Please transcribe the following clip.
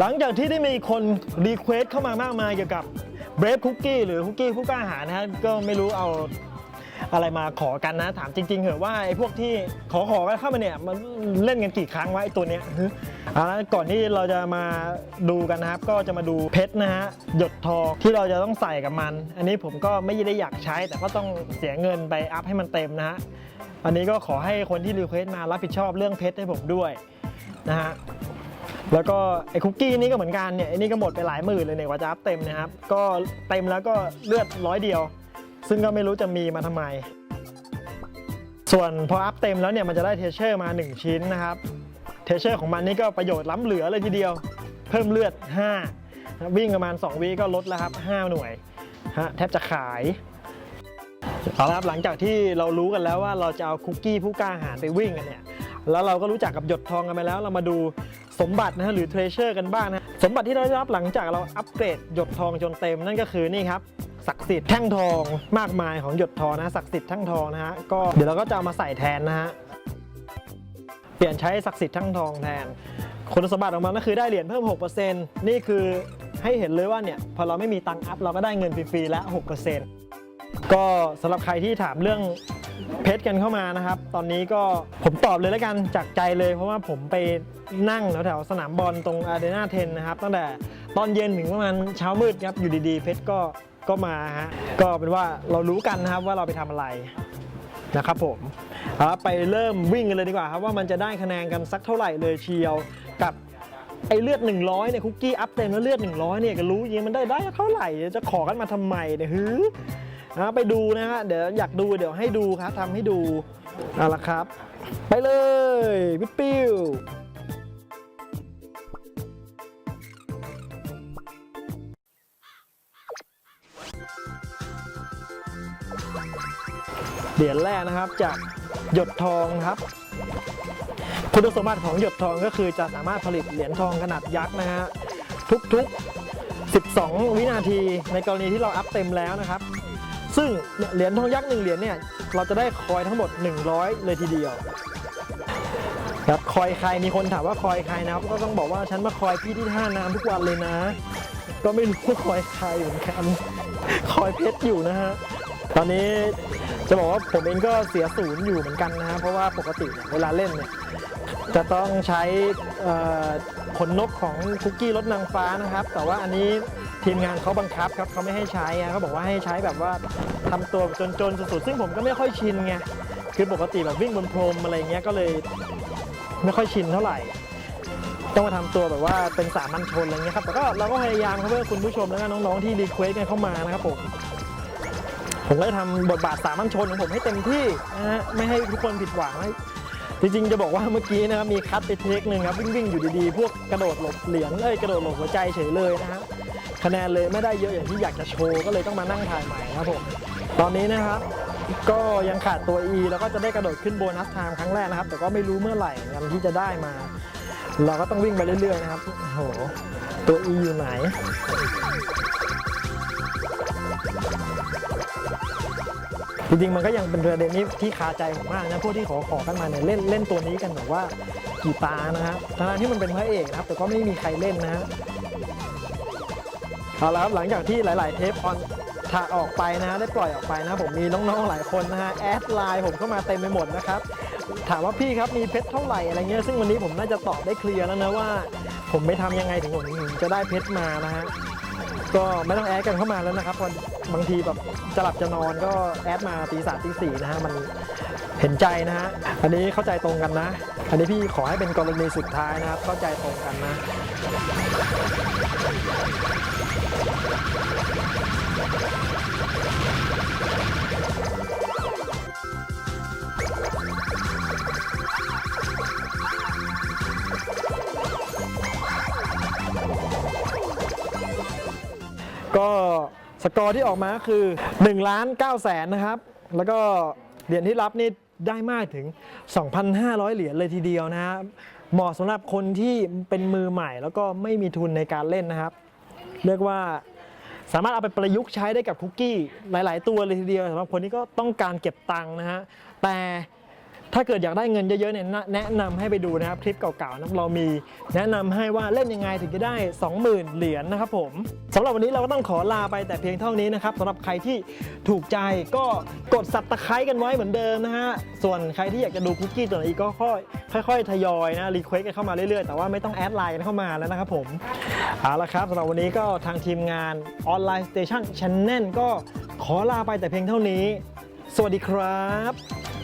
หลังจากที่ได้มีคนรีเควสเข้ามามากมายเกี่ยวกับเบรฟคุกกี้หรือคุกกี้ผู้กล้าหาญนะฮะก็ไม่รู้เอาอะไรมาขอกันนะถามจริง ๆเหอะว่าไอ้พวกที่ขอขอกันเข้ามาเนี่ยมันเล่นกันกี่ครั้งวะไอ้ตัวเนี้ยเอาละก่อนที่เราจะมาดูกันนะครับ ก็จะมาดูเพชรนะฮะหยดทองที่เราจะต้องใส่กับมัน อันนี้ผมก็ไม่ได้อยากใช้ แต่ก็ต้องเสียเงินไปอัพให้มันเต็มนะฮะอันนี้ก็ขอให้คนที่รีเควสมารับผิดชอบเรื่องเพชรให้ผมด้วยนะฮะ แล้วก็ไอ้คุกกี้นี่ก็เหมือนกันเนี่ยไอ้นี่ก็หมดไปหลายหมื่นเลยเนี่ยกว่าจะอัพเต็มนะครับ ก็เต็มแล้วก็เลือดร้อยเดียว ซึ่งก็ไม่รู้จะมีมาทำไม ส่วนพออัพเต็มแล้วเนี่ยมันจะได้เทเชอร์มา 1 ชิ้นนะครับ เทเชอร์ของมันนี่ก็ประโยชน์ล้ำเหลือเลยทีเดียว เพิ่มเลือด 5 วิ่งประมาณ 2วิก็ลดแล้วครับ 5 หน่วยฮะแทบจะขายเอาละครับหลังจากที่เรารู้กันแล้วว่าเราจะเอาคุกกี้ผู้กล้าหาญไปวิ่งกันเนี่ย แล้วเราก็รู้จักกับหยดทองกันไปแล้ว เรามาดูสมบัตินะฮะหรือเทรเชอร์กันบ้างนะสมบัติที่เราได้รับหลังจากเราอัปเกรดหยดทองจนเต็มนั่นก็คือนี่ครับศักดิ์สิทธิ์แท่งทองมากมายของหยดทองนะศักดิ์สิทธิ์แท่งทองนะฮะก็เดี๋ยวเราก็จะามาใส่แทนนะฮะเปลี่ยนใช้ศักดิ์สิทธิ์แท่งทองแทนคุณสมบัติของมันก็คือได้เหรียญเพิ่ม 6%นี่คือให้เห็นเลยว่าเนี่ยพอเราไม่มีตังค์อัพเราก็ได้เงินฟรีๆแล้ว6%ก็สำหรับใครที่ถามเรื่อง เพชรกันเข้ามานะครับ ตอนนี้ก็ผมตอบเลยแล้วกันจากใจเลย เพราะว่าผมไปนั่งแถวๆสนามบอลตรงอาร์เดนาเทนนะครับตั้งแต่ตอนเย็นถึงประมาณเช้ามืดครับอยู่ดีๆ เพชรก็ก็มาฮะก็เป็นว่าเรารู้กันนะครับว่าเราไปทำอะไรนะครับผมเอาละไปเริ่มวิ่งกันเลยดีกว่าครับว่ามันจะได้คะแนนกันสักเท่าไหร่เลยเชียวกับไอเลือด 100เนี่ยคุกกี้อัพเต็มแล้วเลือด 100เนี่ยก็รู้ยิงมันได้ได้เท่าไหร่จะขอกันมาทำไมเนี่ยฮือ นะไปดูนะฮะเดี๋ยวอยากดูเดี๋ยวให้ดูครับทำให้ดูเอาละครับ ไปเลยปิ๊บปิ้วเหรียญแรกนะครับจากหยดทองครับคุณสมบัติของหยดทองก็คือจะสามารถผลิตเหรียญทองขนาดยักษ์นะฮะทุกๆ 12 วินาทีในกรณีที่เราอัพเต็มแล้วนะครับ ซึ่งเหรียญทองยักษ์หนึ่งเหรียญเนี่ยเราจะได้คอยทั้งหมด 100 เลยทีเดียวครับคอยใครมีคนถามว่าคอยใครนะครับก็ต้องบอกว่าฉันมาคอยพี่ที่ท่าน้ำทุกวันเลยนะ ก็ไม่รู้ว่าคอยใครเหมือนกันคอยเพชรอยู่นะฮะตอนนี้จะบอกว่าผมเองก็เสียศูนย์อยู่เหมือนกันนะฮะเพราะว่าปกติเวลาเล่นเนี่ย จะต้องใช้ขนนกของคุกกี้รถนางฟ้านะครับ แต่ว่าอันนี้ทีมงานเขาบังคับครับเขาไม่ให้ใช้อะเขาบอกว่าให้ใช้แบบว่าทำตัวจนๆสุดๆซึ่งผมก็ไม่ค่อยชินไงคือปกติแบบวิ่งบนพรมอะไรเงี้ยก็เลยไม่ค่อยชินเท่าไหร่ ต้องมาทำตัวแบบว่าเป็นสามัญชนอะไรเงี้ยครับแต่ก็เราก็พยายามครับเพื่อคุณผู้ชมแล้วก็น้องๆที่รีเควสกันเข้ามานะครับผมผมก็จะทำบทบาทสามัญชนของผมให้เต็มที่นะฮะไม่ให้ทุกคนผิดหวังให้ จริงๆจะบอกว่าเมื่อกี้นะครับมีคัดไปเทคหนึ่งครับวิ่งวิ่งๆอยู่ดีๆ พวกกระโดดหลบเหรียญเอ้ยกระโดดหลบหัวใจเฉยเลยนะฮะคะแนนเลยไม่ได้เยอะอย่างที่อยากจะโชว์ก็เลยต้องมานั่งถ่ายใหม่นะครับผมตอนนี้นะครับ ก็ยังขาดตัว E แล้วก็จะได้กระโดดขึ้นโบนัสไทม์ครั้งแรกนะครับ แต่ก็ไม่รู้เมื่อไหร่กันที่จะได้มา เราก็ต้องวิ่งไปเรื่อยๆนะครับโอ้โหตัว E อยู่ไหน จริงๆมันก็ยังเป็นประเด็นนี้ที่คาใจผมมากนะพวกที่ขอขอกันมาเนี่ยเล่นเล่นตัวนี้กันแบบว่ากี่ตานะฮะทั้งที่มันเป็นพระเอกนะครับ แต่ก็ไม่มีใครเล่นนะฮะเอาละครับหลังจากที่หลาย ๆ เทปออนถ่าออกไปนะฮะได้ปล่อยออกไปนะผมมีน้อง ๆ หลายคนนะฮะแอดไลน์ผมเข้ามาเต็มไปหมดนะครับถามว่าพี่ครับมีเพชรเท่าไหร่อะไรเงี้ยซึ่งวันนี้ผมน่าจะตอบได้เคลียร์แล้วนะว่า ผมไปทำยังไงถึงผมจะได้เพชรมานะฮะ ก็ไม่ต้องแอดกันเข้ามาแล้วนะครับวันบางทีแบบจะหลับจะนอนก็แอดมาตีสามตีสี่นะฮะมันเห็นใจนะฮะอันนี้เข้าใจตรงกันนะ อันนี้พี่ขอให้เป็นกรณีสุดท้ายนะครับเข้าใจตรงกันนะ ก็สกอร์ที่ออกมาคือ1ล้าน9แสนนะครับ แล้วก็เหรียญที่รับนี่ได้มากถึง 2,500 เหรียญเลยทีเดียวนะฮะเหมาะสำหรับคนที่เป็นมือใหม่แล้วก็ไม่มีทุนในการเล่นนะครับ เรียกว่าสามารถเอาไปประยุกต์ใช้ได้กับคุกกี้หลาย ๆ ตัวเลยทีเดียวสำหรับคนที่ก็ต้องการเก็บตังค์นะฮะแต่ ถ้าเกิดอยากได้เงินเยอะๆเนี่ยแนะนำให้ไปดูนะครับ คลิปเก่าๆนะเรามีแนะนำให้ว่าเล่นยังไงถึงจะได้ 20,000 เหรียญนะครับผมสำหรับวันนี้เราก็ต้องขอลาไปแต่เพียงเท่านี้นะครับสำหรับใครที่ถูกใจก็กดสับตะไคร้กันไว้เหมือนเดิมนะฮะส่วนใครที่อยากจะดูคุกกี้ตัวไหนอีกก็ค่อยค่อยๆทยอยนะรีเควสกันเข้ามาเรื่อยๆ แต่ว่าไม่ต้องแอดไลน์กันเข้ามาแล้วนะครับผมเอาละครับสำหรับวันนี้ก็ทางทีมงานออนไลน์สเตชันช n แนลก็ขอลาไปแต่เพียงเท่านี้ สวัสดีครับ